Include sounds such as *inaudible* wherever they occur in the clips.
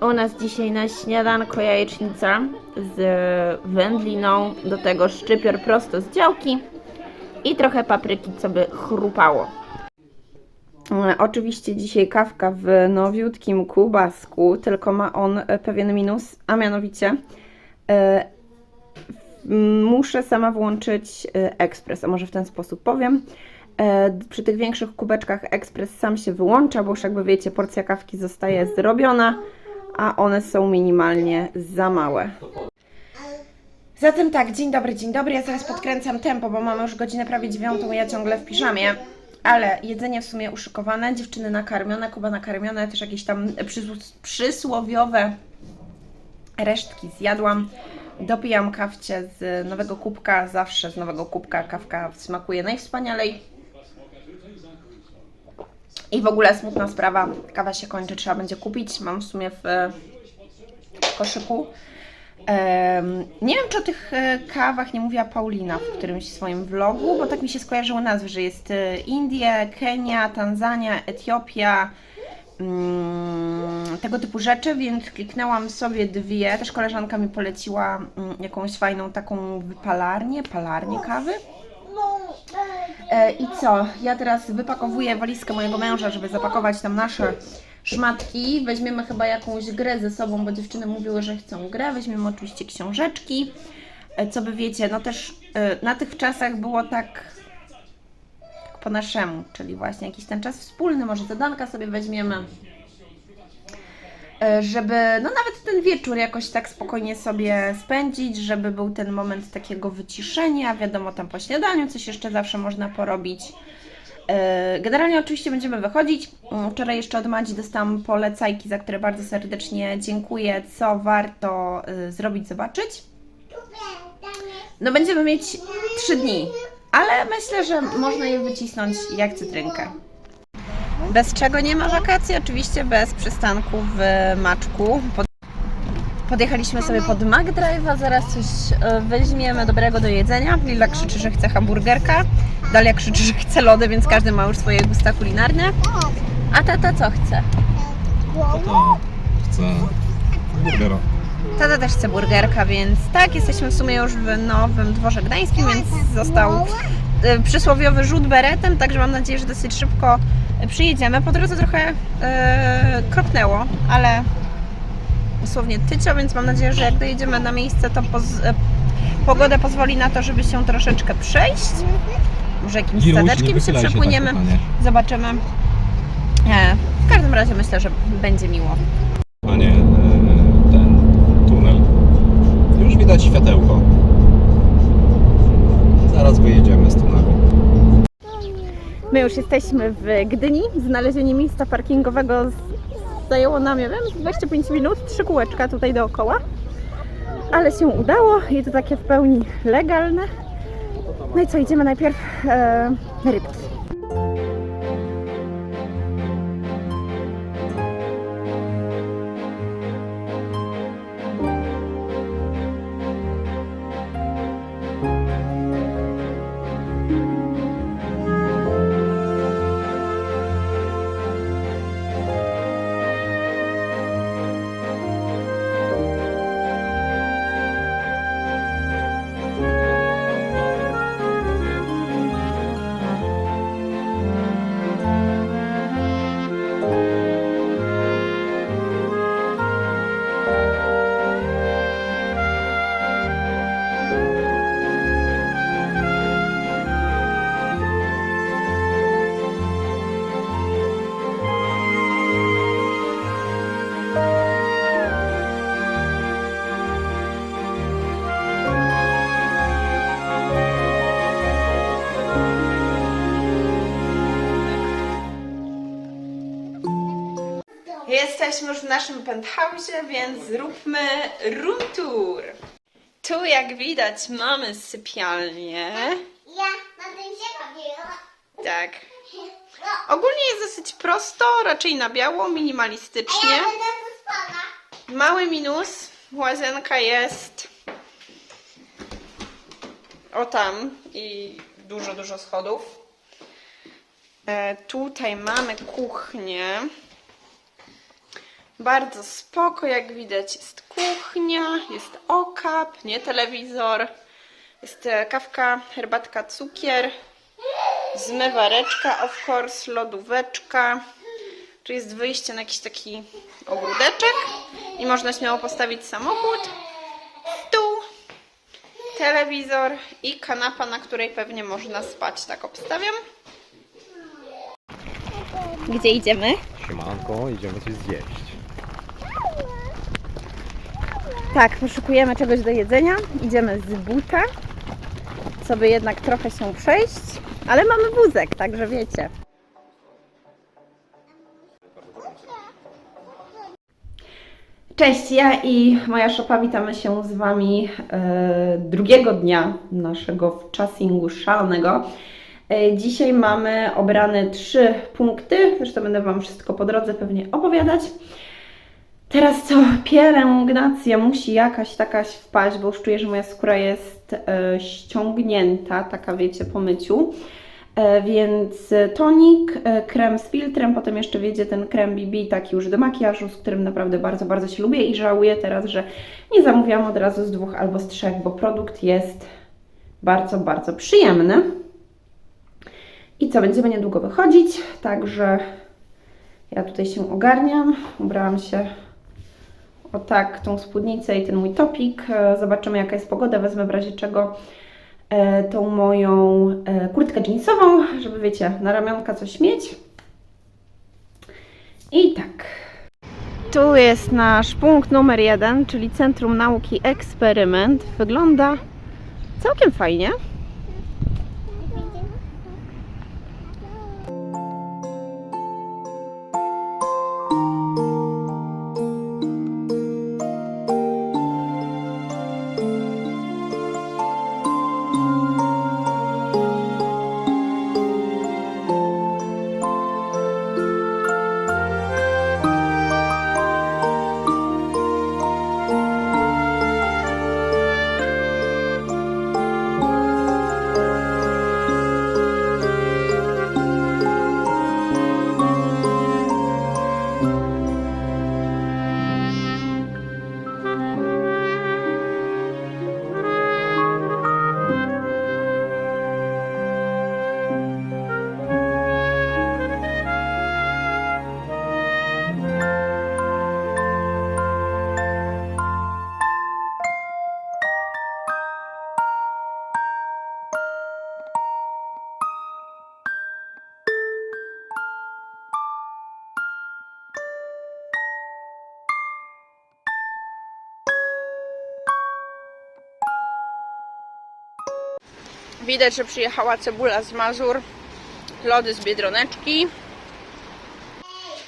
U nas dzisiaj na śniadanko jajecznica z wędliną, do tego szczypior prosto z działki i trochę papryki, co by chrupało. E, Oczywiście dzisiaj kawka w nowiutkim kubasku, tylko ma on e, pewien minus, a mianowicie e, muszę sama włączyć ekspres, a może w ten sposób powiem. Przy tych większych kubeczkach ekspres sam się wyłącza, bo już jakby wiecie, porcja kawki zostaje zrobiona, a one są minimalnie za małe. Zatem tak, dzień dobry, dzień dobry. Ja zaraz podkręcam tempo, bo mamy już godzinę prawie dziewiątą, ja ciągle w piżamie. Ale jedzenie w sumie uszykowane, dziewczyny nakarmione, Kuba nakarmione, też jakieś tam przysł- przysłowiowe resztki zjadłam. Dopijam kawcie z nowego kubka, zawsze z nowego kubka kawka smakuje najwspanialej. I w ogóle smutna sprawa, kawa się kończy, trzeba będzie kupić. Mam w sumie w w koszyku. Em, nie wiem, czy o tych e, kawach nie mówiła Paulina w którymś swoim vlogu, bo tak mi się skojarzyły nazwy, że jest e, Indie, Kenia, Tanzania, Etiopia, mm, tego typu rzeczy, więc kliknęłam sobie dwie. Też koleżanka mi poleciła mm, jakąś fajną taką wypalarnię, palarnię kawy. E, I co? Ja teraz wypakowuję walizkę mojego męża, żeby zapakować tam nasze szmatki. Weźmiemy chyba jakąś grę ze sobą, bo dziewczyny mówiły, że chcą grę. Weźmiemy oczywiście książeczki. E, Co by wiecie, no też e, na tych czasach było tak po naszemu, czyli właśnie jakiś ten czas wspólny, może zadanka sobie weźmiemy. E, Żeby, no nawet ten wieczór jakoś tak spokojnie sobie spędzić, żeby był ten moment takiego wyciszenia, wiadomo, tam po śniadaniu coś jeszcze zawsze można porobić. E, Generalnie oczywiście będziemy wychodzić. Mm, Wczoraj jeszcze od Madzi dostałam polecajki, za które bardzo serdecznie dziękuję, co warto y, zrobić, zobaczyć. No będziemy mieć trzy dni, ale myślę, że można je wycisnąć jak cytrynkę. Bez czego nie ma wakacji? Oczywiście bez przystanku w Maczku. Pod... Podjechaliśmy sobie pod McDrive'a, zaraz coś e, weźmiemy dobrego do jedzenia. Lila krzyczy, że chce hamburgerka, Dalia krzyczy, że chce lody, więc każdy ma już swoje gusta kulinarne. A tata co chce? To chcę burgera. Tata też chce burgerka, więc tak, jesteśmy w sumie już w Nowym Dworze Gdańskim, więc został e, przysłowiowy rzut beretem, także mam nadzieję, że dosyć szybko przyjedziemy. Po drodze trochę e, kropnęło, ale dosłownie tycio, więc mam nadzieję, że jak dojedziemy na miejsce, to poz, e, pogoda pozwoli na to, żeby się troszeczkę przejść. Może jakimś Giruś, stateczkiem się przepłyniemy. tak. Zobaczymy. E, w każdym razie myślę, że będzie miło. A nie e, ten tunel. Już widać światełko. Zaraz wyjedziemy z tunelu. My już jesteśmy w Gdyni. Znalezienie miejsca parkingowego zajęło nam, nie wiem, z 25 minut, trzy kółeczka tutaj dookoła. Ale się udało i to takie w pełni legalne. No i co, idziemy najpierw e, rybki. Jesteśmy już w naszym penthouse, więc zróbmy room tour. Tu jak widać mamy sypialnię. Ja na tym się. Tak. Ogólnie jest dosyć prosto, raczej na biało, a minimalistycznie. ja będę tu spana. Mały minus, łazienka jest o tam i dużo, dużo schodów. E, tutaj mamy kuchnię. Bardzo spoko, jak widać jest kuchnia, jest okap, nie telewizor, jest e, kawka, herbatka, cukier, zmywareczka of course, lodóweczka. Tu jest wyjście na jakiś taki ogródeczek i można śmiało postawić samochód, stół, telewizor i kanapa, na której pewnie można spać, tak obstawiam. Gdzie idziemy? Siemanko, idziemy coś zjeść. Tak, poszukujemy czegoś do jedzenia. Idziemy z buta, by jednak trochę się przejść, ale mamy wózek, także wiecie. Cześć, ja i moja szopa witamy się z Wami e, drugiego dnia naszego wczasingu szalonego. E, dzisiaj mamy obrane trzy punkty, zresztą będę Wam wszystko po drodze pewnie opowiadać. Teraz co? Pielęgnacja musi jakaś takaś wpaść, bo już czuję, że moja skóra jest e, ściągnięta, taka wiecie, po myciu. E, więc tonik, e, krem z filtrem, potem jeszcze wiedzie ten krem BB, taki już do makijażu, z którym naprawdę bardzo, bardzo się lubię i żałuję teraz, że nie zamówiłam od razu z dwóch albo z trzech, bo produkt jest bardzo, bardzo przyjemny. I co, będziemy niedługo wychodzić, także ja tutaj się ogarniam, ubrałam się o tak, tą spódnicę i ten mój topik. E, Zobaczymy jaka jest pogoda, wezmę w razie czego e, tą moją e, kurtkę jeansową, żeby wiecie, na ramionka coś mieć. I tak. Tu jest nasz punkt numer jeden, czyli Centrum Nauki Eksperyment. Wygląda całkiem fajnie. Widać, że przyjechała cebula z Mazur, lody z Biedroneczki.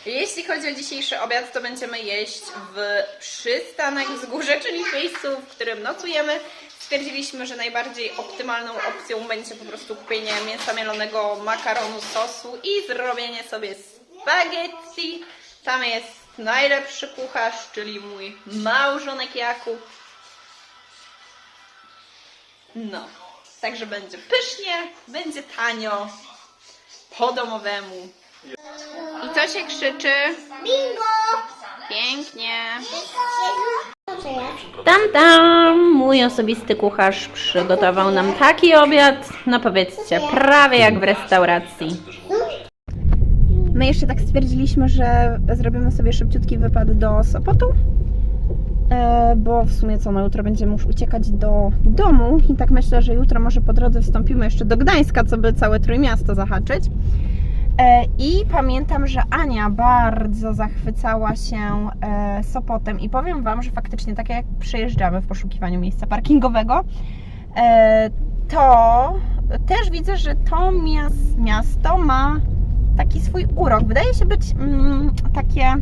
Jeśli chodzi o dzisiejszy obiad, to będziemy jeść w przystanek wzgórze, czyli w miejscu, w którym nocujemy. Stwierdziliśmy, że najbardziej optymalną opcją będzie po prostu kupienie mięsa mielonego, makaronu, sosu i zrobienie sobie spaghetti. Tam jest najlepszy kucharz, czyli mój małżonek Jakub. No, także będzie pysznie, będzie tanio, po domowemu. I co się krzyczy? Bingo! Pięknie. Tam, tam, mój osobisty kucharz przygotował nam taki obiad, no powiedzcie, prawie jak w restauracji. My jeszcze tak stwierdziliśmy, że zrobimy sobie szybciutki wypad do Sopotu, bo w sumie co, no jutro będziemy już uciekać do domu i tak myślę, że jutro może po drodze wstąpimy jeszcze do Gdańska, co by całe Trójmiasto zahaczyć. E, I pamiętam, że Ania bardzo zachwycała się e, Sopotem i powiem Wam, że faktycznie tak jak przyjeżdżamy w poszukiwaniu miejsca parkingowego, e, to też widzę, że to mias- miasto ma taki swój urok. Wydaje się być mm, takie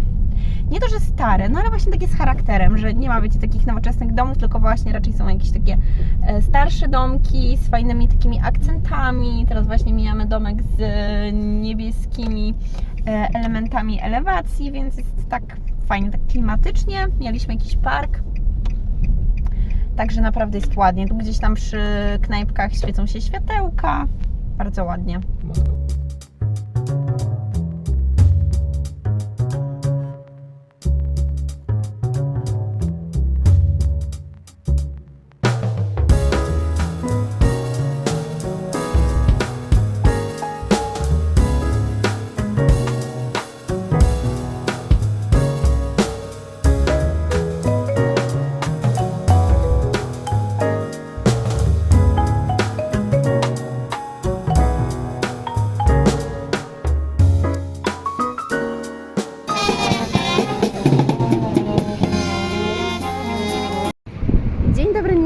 nie to, że stare, no ale właśnie takie z charakterem, że nie ma, wiecie, takich nowoczesnych domów, tylko właśnie raczej są jakieś takie e, starsze domki z fajnymi takimi akcentami. Teraz właśnie mijamy domek z e, niebieskimi e, elementami elewacji, więc jest tak fajnie, tak klimatycznie. Mieliśmy jakiś park. Także naprawdę jest ładnie. Tu gdzieś tam przy knajpkach świecą się światełka. Bardzo ładnie.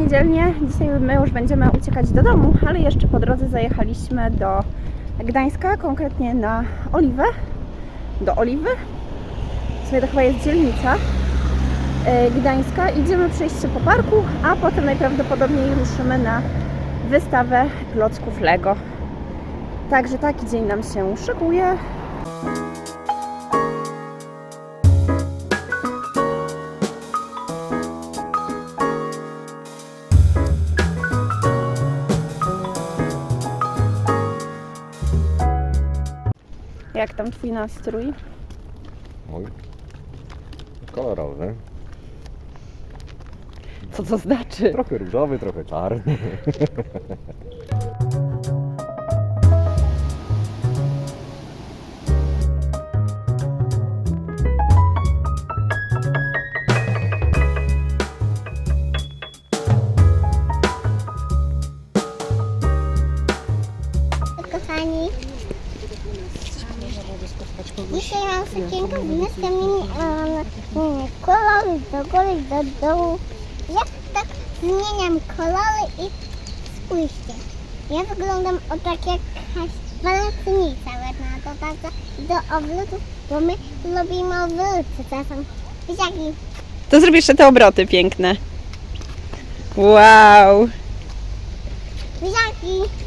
Niedzielnie. Dzisiaj my już będziemy uciekać do domu, ale jeszcze po drodze zajechaliśmy do Gdańska, konkretnie na Oliwę. Do Oliwy. W sumie to chyba jest dzielnica e, Gdańska. Idziemy przejść się po parku, a potem najprawdopodobniej ruszymy na wystawę klocków Lego. Także taki dzień nam się szykuje. Jak tam Twój nastrój? Mój. Kolorowy. Co to znaczy? Trochę różowy, trochę czarny. *laughs* z następnymi um, kolory do góry, do dołu. Ja tak zmieniam kolory i spójrzcie. Ja wyglądam o tak jak jakaś walentnica na to bardzo do obrótów, bo my lubimy obróty czasem. Widziaki, To zrobisz jeszcze te obroty piękne. Wow! widziaki.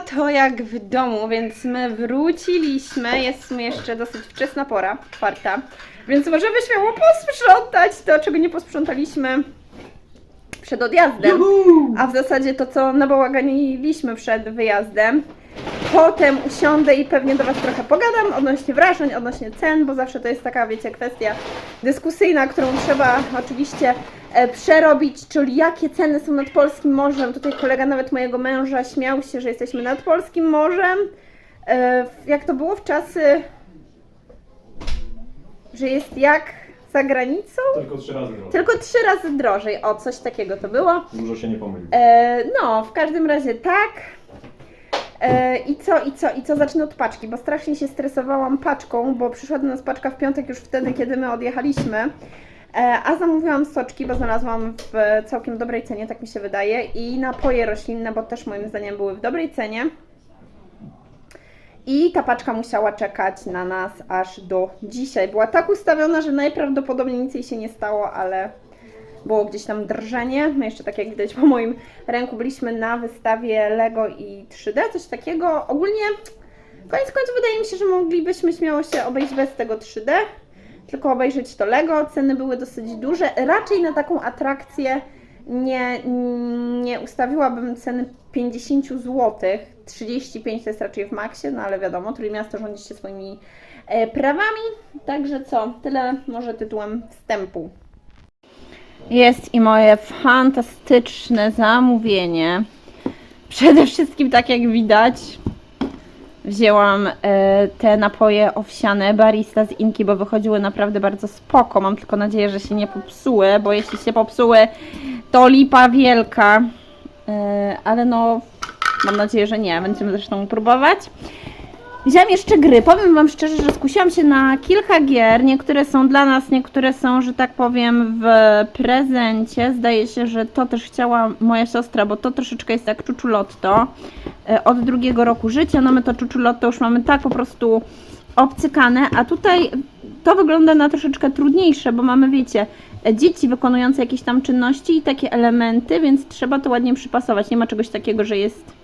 To jak w domu, więc my wróciliśmy. Jest sumie jeszcze dosyć wczesna pora, czwarta, więc możemy śmiało posprzątać to, czego nie posprzątaliśmy przed odjazdem. A w zasadzie to, co nabałaganiliśmy przed wyjazdem. Potem usiądę i pewnie do Was trochę pogadam odnośnie wrażeń, odnośnie cen, bo zawsze to jest taka, wiecie, kwestia dyskusyjna, którą trzeba oczywiście e, przerobić, czyli jakie ceny są nad Polskim Morzem. Tutaj kolega nawet mojego męża śmiał się, że jesteśmy nad Polskim Morzem. E, jak to było w czasy, że jest jak za granicą? Tylko trzy razy drożej. Tylko trzy razy drożej. O, coś takiego to było. Dużo się nie pomyli. E, no, w każdym razie tak. E, I co, i co, i co? Zacznę od paczki, bo strasznie się stresowałam paczką, bo przyszła do nas paczka w piątek już wtedy, kiedy my odjechaliśmy. E, a zamówiłam soczki, bo znalazłam w całkiem dobrej cenie, tak mi się wydaje. I napoje roślinne, bo też moim zdaniem były w dobrej cenie. I ta paczka musiała czekać na nas aż do dzisiaj. Była tak ustawiona, że najprawdopodobniej nic jej się nie stało, ale było gdzieś tam drżenie. My jeszcze tak jak widać po moim ręku byliśmy na wystawie Lego i 3D, coś takiego. Ogólnie koniec końców wydaje mi się, że moglibyśmy śmiało się obejść bez tego 3D, tylko obejrzeć to Lego. Ceny były dosyć duże. Raczej na taką atrakcję nie, nie ustawiłabym ceny 50 zł. 35 to jest raczej w maksie, no ale wiadomo, Trójmiasto rządzi się swoimi e, prawami. Także co, tyle może tytułem wstępu. Jest i moje fantastyczne zamówienie. Przede wszystkim, tak jak widać, wzięłam e, te napoje owsiane barista z Inki, bo wychodziły naprawdę bardzo spoko. Mam tylko nadzieję, że się nie popsuły, bo jeśli się popsuły, to lipa wielka. E, ale no, mam nadzieję, że nie. Będziemy zresztą próbować. Wziąłem jeszcze gry. Powiem Wam szczerze, że skusiłam się na kilka gier. Niektóre są dla nas, niektóre są, że tak powiem, w prezencie. Zdaje się, że to też chciała moja siostra, bo to troszeczkę jest jak Czuczulotto e, od drugiego roku życia. No my to Czuczulotto już mamy tak po prostu obcykane, a tutaj to wygląda na troszeczkę trudniejsze, bo mamy, wiecie, e, dzieci wykonujące jakieś tam czynności i takie elementy, więc trzeba to ładnie przypasować. Nie ma czegoś takiego, że jest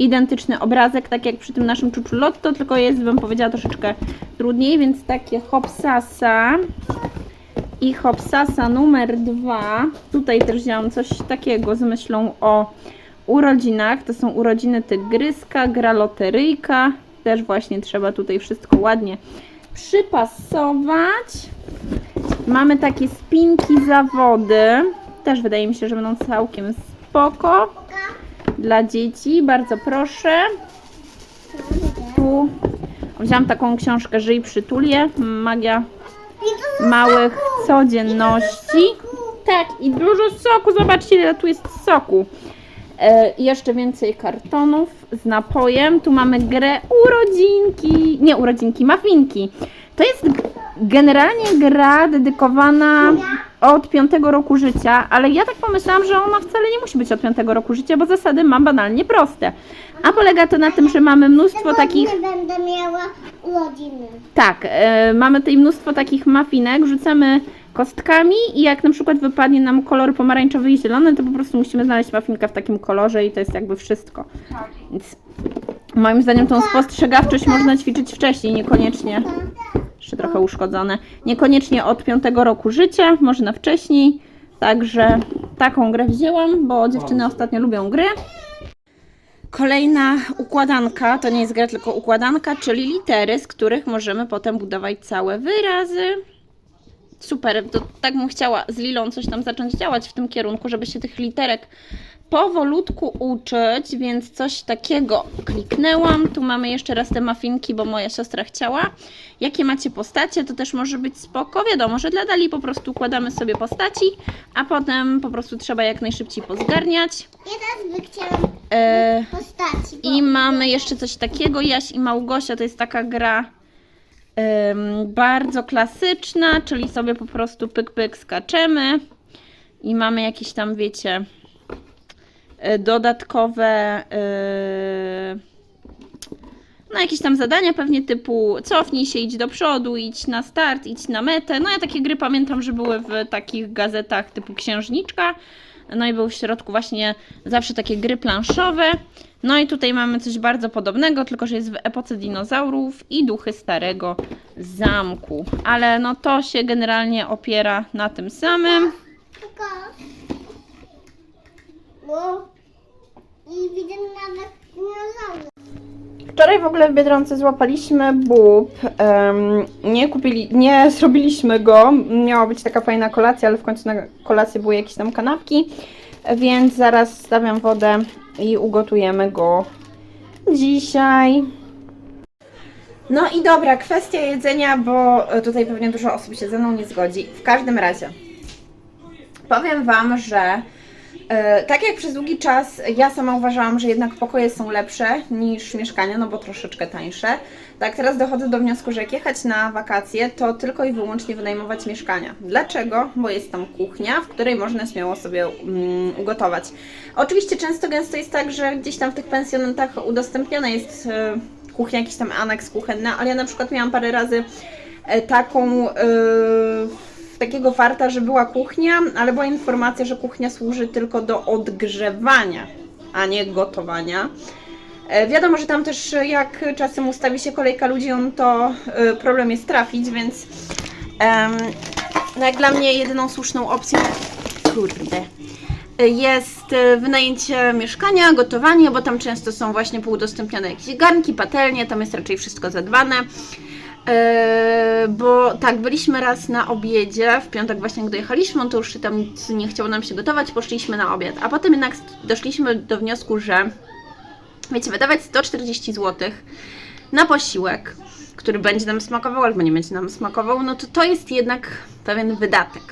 identyczny obrazek, tak jak przy tym naszym Czuczulotto, tylko jest, bym powiedziała, troszeczkę trudniej, więc takie Hopsasa i Hopsasa numer dwa. Tutaj też wzięłam coś takiego z myślą o urodzinach. To są urodziny tygryska, gra loteryjka. Też właśnie trzeba tutaj wszystko ładnie przypasować. Mamy takie spinki zawody. Też wydaje mi się, że będą całkiem spoko. Dla dzieci, bardzo proszę. Tu wziąłam taką książkę Żyj przytulie. Magia małych codzienności. Tak, i dużo soku. Zobaczcie, ile tu jest soku. E, jeszcze więcej kartonów z napojem. Tu mamy grę urodzinki. Nie urodzinki, mafinki. To jest generalnie gra dedykowana od piątego roku życia, ale ja tak pomyślałam, że ona wcale nie musi być od piątego roku życia, bo zasady mam banalnie proste. A polega to na tym, że mamy mnóstwo takich. Będę miała urodziny. Tak, e, mamy tutaj mnóstwo takich mafinek, rzucamy kostkami i jak na przykład wypadnie nam kolor pomarańczowy i zielony, to po prostu musimy znaleźć mafinkę w takim kolorze i to jest jakby wszystko. Więc moim zdaniem tą spostrzegawczość można ćwiczyć wcześniej, niekoniecznie, jeszcze trochę uszkodzone, niekoniecznie od piątego roku życia, można wcześniej. Także taką grę wzięłam, bo dziewczyny ostatnio lubią gry. Kolejna układanka, to nie jest gra, tylko układanka, czyli litery, z których możemy potem budować całe wyrazy. Super, to tak bym chciała z Lilą coś tam zacząć działać w tym kierunku, żeby się tych literek powolutku uczyć, więc coś takiego kliknęłam. Tu mamy jeszcze raz te mafinki, bo moja siostra chciała. Jakie macie postacie, to też może być spoko. Wiadomo, że dla Dali po prostu układamy sobie postaci, a potem po prostu trzeba jak najszybciej pozgarniać. Ja teraz by chciałam E, postaci. bo- i mamy jeszcze coś takiego, Jaś i Małgosia, to jest taka gra bardzo klasyczna, czyli sobie po prostu pyk pyk skaczemy i mamy jakieś tam, wiecie, dodatkowe e, no jakieś tam zadania pewnie typu cofnij się, idź do przodu, idź na start, idź na metę. No ja takie gry pamiętam, że były w takich gazetach typu Księżniczka. No i były w środku właśnie zawsze takie gry planszowe. No i tutaj mamy coś bardzo podobnego, tylko że jest w epoce dinozaurów i duchy starego zamku. Ale no to się generalnie opiera na tym samym. I widzę nawet dinozaurów. Wczoraj w ogóle w Biedronce złapaliśmy bób. Em, nie kupili, nie *laughs* zrobiliśmy go. Miała być taka fajna kolacja, ale w końcu na kolację były jakieś tam kanapki. Więc zaraz stawiam wodę i ugotujemy go dzisiaj. No i dobra, kwestia jedzenia, bo tutaj pewnie dużo osób się ze mną nie zgodzi. W każdym razie, powiem Wam, że Tak jak przez długi czas ja sama uważałam, że jednak pokoje są lepsze niż mieszkania, no bo troszeczkę tańsze. Tak teraz dochodzę do wniosku, że jak jechać na wakacje, to tylko i wyłącznie wynajmować mieszkania. Dlaczego? Bo jest tam kuchnia, w której można śmiało sobie mm, ugotować. Oczywiście często gęsto jest tak, że gdzieś tam w tych pensjonatach udostępniona jest e, kuchnia, jakiś tam aneks kuchenny, ale ja na przykład miałam parę razy e, taką e, takiego farta, że była kuchnia, ale była informacja, że kuchnia służy tylko do odgrzewania, a nie gotowania. E, Wiadomo, że tam też e, jak czasem ustawi się kolejka ludzi, on to e, problem jest trafić, więc em, no jak dla mnie jedyną słuszną opcją, kurde, jest wynajęcie mieszkania, gotowanie, bo tam często są właśnie półudostępnione jakieś garnki, patelnie, tam jest raczej wszystko zadbane. Eee, bo tak, byliśmy raz na obiedzie, w piątek właśnie jak dojechaliśmy, to już tam nic nie chciało nam się gotować, poszliśmy na obiad, a potem jednak doszliśmy do wniosku, że wiecie, wydawać 140 zł na posiłek, który będzie nam smakował albo nie będzie nam smakował, no to to jest jednak pewien wydatek.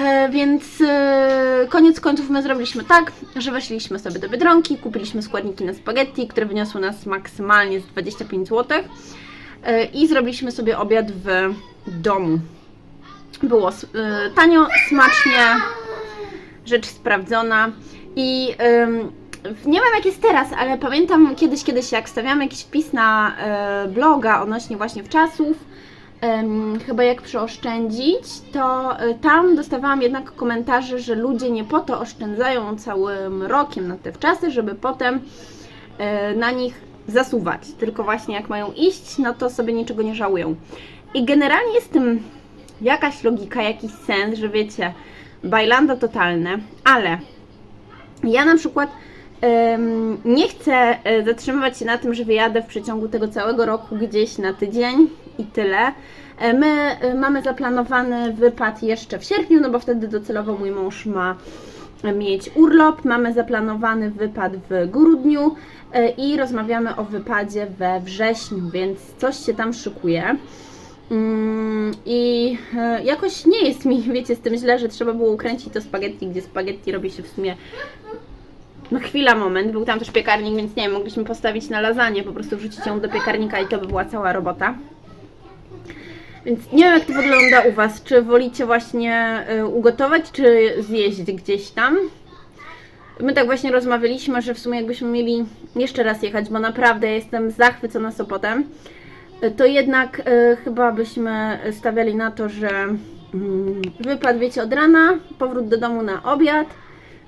E, Więc e, koniec końców my zrobiliśmy tak, że weszliśmy sobie do Biedronki, kupiliśmy składniki na spaghetti, które wyniosły nas maksymalnie z 25 zł e, i zrobiliśmy sobie obiad w domu. Było e, tanio, smacznie, rzecz sprawdzona i nie wiem jak jest teraz, ale pamiętam kiedyś, kiedyś jak stawiamy jakiś wpis na e, bloga odnośnie właśnie wczasów, chyba jak przyoszczędzić, to e, tam dostawałam jednak komentarze, że ludzie nie po to oszczędzają całym rokiem na te wczasy, żeby potem e, na nich zasuwać, tylko właśnie jak mają iść, no to sobie niczego nie żałują. I generalnie jest tym jakaś logika, jakiś sens, że wiecie, bajlando totalne, ale ja na przykład Ym, Nie chcę e, zatrzymywać się na tym, że wyjadę w przeciągu tego całego roku gdzieś na tydzień i tyle. E, My e, mamy zaplanowany wypad jeszcze w sierpniu, no bo wtedy docelowo mój mąż ma mieć urlop. Mamy zaplanowany wypad w grudniu e, i rozmawiamy o wypadzie we wrześniu, więc coś się tam szykuje. Mm, I e, jakoś nie jest mi, *laughs* wiecie, z tym źle, że trzeba było ukręcić to spaghetti, gdzie spaghetti robi się w sumie no chwila, moment. Był tam też piekarnik, więc nie wiem, mogliśmy postawić na lasagne, po prostu wrzucić ją do piekarnika i to by była cała robota. Więc nie wiem, jak to wygląda u Was. Czy wolicie właśnie y, ugotować, czy zjeść gdzieś tam? My tak właśnie rozmawialiśmy, że w sumie jakbyśmy mieli jeszcze raz jechać, bo naprawdę jestem zachwycona Sopotem, y, to jednak y, chyba byśmy stawiali na to, że mm, wypad, wiecie, od rana, powrót do domu na obiad,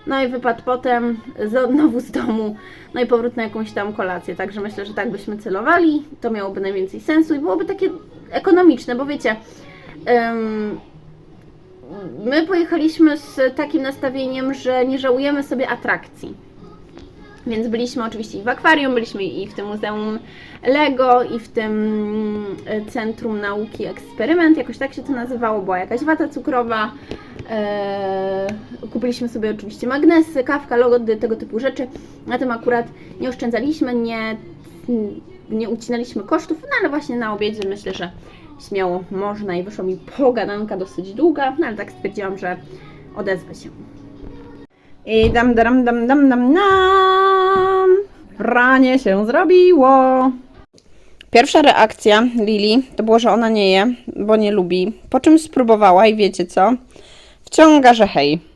no i wypad potem znowu z domu, no i powrót na jakąś tam kolację. Także myślę, że tak byśmy celowali. To miałoby najwięcej sensu i byłoby takie ekonomiczne, bo wiecie, em, my pojechaliśmy z takim nastawieniem, że nie żałujemy sobie atrakcji. Więc byliśmy oczywiście i w akwarium, byliśmy i w tym muzeum Lego, i w tym e, Centrum Nauki Eksperyment, jakoś tak się to nazywało, była jakaś wata cukrowa. E, kupiliśmy sobie oczywiście magnesy, kawka, lody, tego typu rzeczy. Na tym akurat nie oszczędzaliśmy, nie, nie ucinaliśmy kosztów, no ale właśnie na obiedzie myślę, że śmiało można i wyszła mi pogadanka dosyć długa, no ale tak stwierdziłam, że odezwę się. I dam, dam, dam, dam, dam, dam. Pranie się zrobiło. Pierwsza reakcja Lili to było, że ona nie je, bo nie lubi. Po czym spróbowała i wiecie co? Wciąga, że hej.